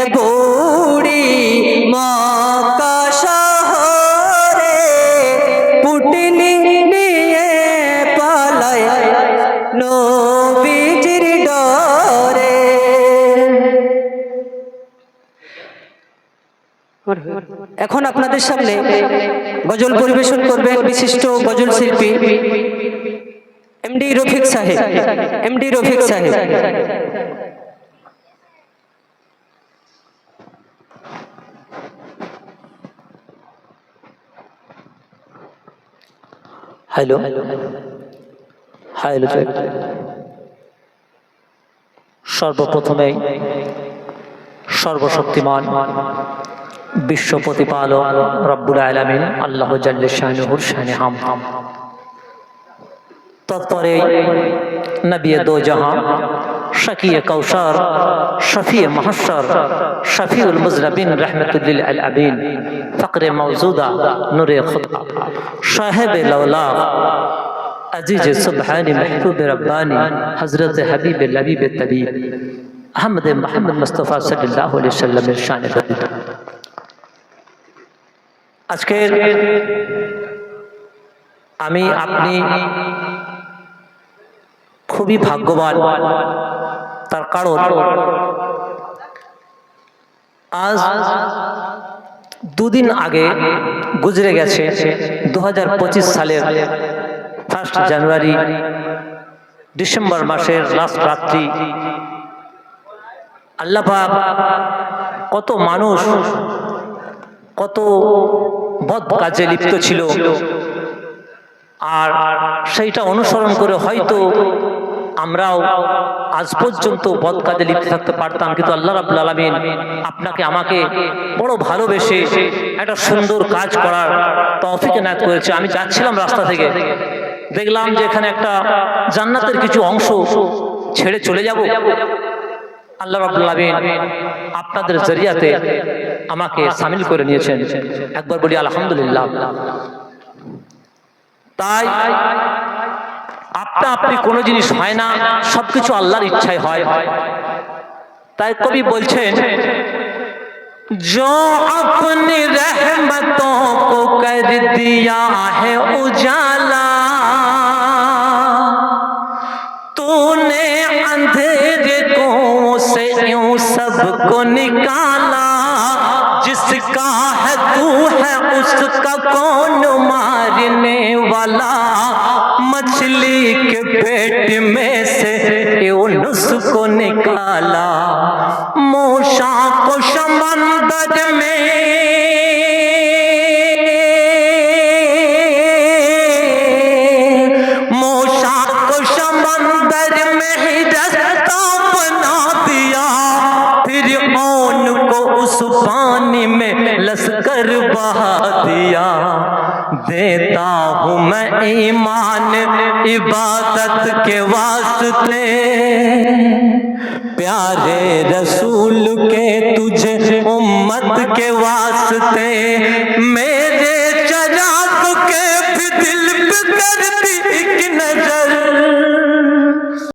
এক বুড়ি মক্কা শহরে পুটলি নিয়ে পালায় নবীজির ডরে। এখন আপনাদের সামনে গজল পরিবেশন করবেন বিশিষ্ট গজল শিল্পী এমডি রফিক সাহেব। এমডি রফিক সাহেব। হ্যালো হ্যালো সর্বপ্রথমেই সর্বশক্তিমান বিশ্ব প্রতিপালক রব্বুল আলমিন আল্লাহ জাল্লে শাহনুর শাহ হাম। হাম তৎপরে নবী দো জাহাঁ শকিয়ে কৌশর শফি মহসর শফিউল মুজরবিন রহমতুল্লিল আল আবিন ফকরে মৌজুদা নূরে খুদা সাহেবে লওলা আজিজে সুবহানি মাহবুবে রব্বানি হযরত হাবিবে লবিবে তাবিব আহমদে মোহাম্মদ মুস্তফা সাল্লাল্লাহু আলাইহি সাল্লামের শানে আজকে আমি আপনি খুবই ভাগ্যবান। তার কারণ, আজ দুদিন আগে গুজরে গেছে দু হাজার পঁচিশ সালের ফার্স্ট জানুয়ারি ডিসেম্বর মাসের লাস্ট রাত্রি। আল্লাহ কত মানুষ, কত বদ কাজে লিপ্ত ছিল। আর সেইটা অনুসরণ করে হয়তো আমরাও আজ পর্যন্ত বদ কাজে লিপ্ত থাকতে পারতাম কিন্তু আল্লাহ রাবুল আলমিন আপনাকে আমাকে বড় ভালোবেসে একটা সুন্দর কাজ করার তৌফিক এনায়ত করেছে। আমি যাচ্ছিলাম রাস্তা থেকে। দেখলাম যে এখানে একটা জান্নাতের কিছু অংশ ছেড়ে চলে যাব। আল্লাহ রাবুল আলমিন আপনাদের জরিয়াতে আমাকে সামিল করে নিয়েছেন। একবার বলি আলহামদুলিল্লাহ। তাই আপনি কোনো জিনিস হয় না, সবকিছু আল্লাহর ইচ্ছায় হয়। তাই কবি বলছেন جس کا ہے پیٹ میں سے یونس کو نکالا، موشا کو سمندر میں، موشا کو سمندر میں رستہ بنا دیا، پھر اون کو اس پانی میں لسکر بہا دیا۔ देता हूँ मैं ईमान इबादत के वास्ते। प्यारे रसूल के तुझे उम्मत के वास्ते।